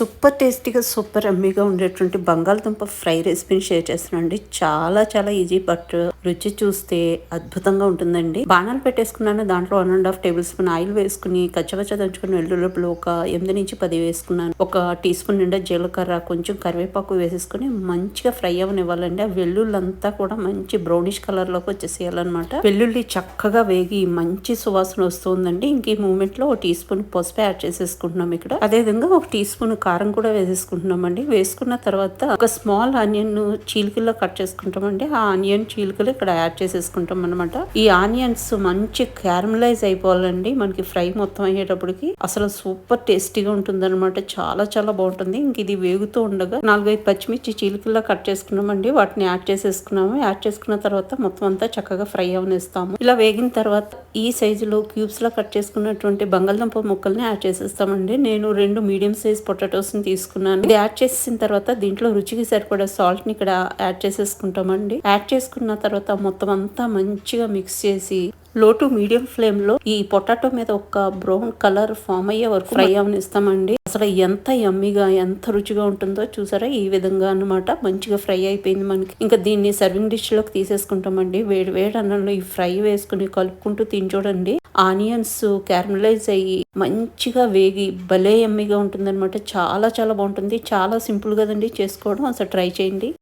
Super టేస్టీగా super అమ్మీగా ఉండేటువంటి బంగాళదుంప ఫ్రై రెసిపీని షేర్ చేస్తున్నానండి. చాలా చాలా ఈజీ బట్ రుచి చూస్తే అద్భుతంగా ఉంటుందండి. బాణాలు పెట్టేసుకున్నాను. దాంట్లో one and half tablespoon oil వేసుకుని కచ్చకచ్చ దంచుకుని వెల్లుల్లిపులు ఒక ఎనిమిది నుంచి పది వేసుకున్నాను. ఒక టీ స్పూన్ నిండా జీలకర్ర కొంచెం కరివేపాకు వేసేసుకుని మంచిగా ఫ్రై అవనివ్వాలండి ఆ వెల్లుల్లంతా కూడా మంచి బ్రౌనిష్ కలర్లోకి వచ్చేసేయాలన్నమాట. వెల్లుల్లి చక్కగా వేగి మంచి సువాసన వస్తుందండి. ఇంక ఈ మూమెంట్లో ఒక టీ స్పూన్ పసుపు యాడ్ చేసేసుకుంటున్నాం ఇక్కడ. అదే విధంగా ఒక టీ స్పూన్ కారం కూడా వేసేసుకుంటున్నామండి. వేసుకున్న తర్వాత ఒక స్మాల్ ఆనియన్ చీలికల్లో కట్ చేసుకుంటామండి. ఆ ఆనియన్ చీలికలు ఇక్కడ యాడ్ చేసేసుకుంటాం అనమాట ఈ ఆనియన్స్ మంచి క్యారమలైజ్ అయిపోవాలండి. మనకి ఫ్రై మొత్తం అయ్యేటప్పటికి అసలు సూపర్ టేస్టీగా ఉంటుంది అనమాట చాలా చాలా బాగుంటుంది. ఇంక ఇది వేగుతూ ఉండగా నాలుగైదు పచ్చిమిర్చి చీలికల్లో కట్ చేసుకున్నామండి. వాటిని యాడ్ చేసేసుకున్నాము. యాడ్ చేసుకున్న తర్వాత మొత్తం అంతా చక్కగా ఫ్రై అవనిస్తాము. ఇలా వేగిన తర్వాత ఈ సైజులో క్యూబ్స్లో కట్ చేసుకున్నటువంటి బంగాళదుంప ముక్కల్ని యాడ్ చేసేస్తామండి. నేను రెండు మీడియం సైజ్ పొటాటోస్ని తీసుకున్నాను. ఇది యాడ్ చేసిన తర్వాత దీంట్లో రుచికి సరిపడా సాల్ట్ని ఇక్కడ యాడ్ చేసేసుకుంటామండి. యాడ్ చేసుకున్న తర్వాత మొత్తం అంతా మంచిగా మిక్స్ చేసి లో టు మీడియం ఫ్లేమ్లో ఈ పొటాటో మీద ఒక బ్రౌన్ కలర్ ఫామ్ అయ్యే వరకు ఫ్రై అవనిస్తామండి. అసలు ఎంత యమ్మీగా ఎంత రుచిగా ఉంటుందో చూసారా? ఈ విధంగా అన్నమాట మంచిగా ఫ్రై అయిపోయింది మనకి. ఇంకా దీన్ని సర్వింగ్ డిష్లోకి తీసేసుకుంటామండి. వేడి వేడి అన్నంలో ఈ ఫ్రై వేసుకుని కలుపుకుంటూ తిని చూడండి. ఆనియన్స్ క్యారమలైజ్ అయ్యి మంచిగా వేగి భలే ఎమ్మిగా ఉంటుందన్నమాట. చాలా చాలా బాగుంటుంది. చాలా సింపుల్ కదండి చేసుకోవడం. అసలు ట్రై చేయండి.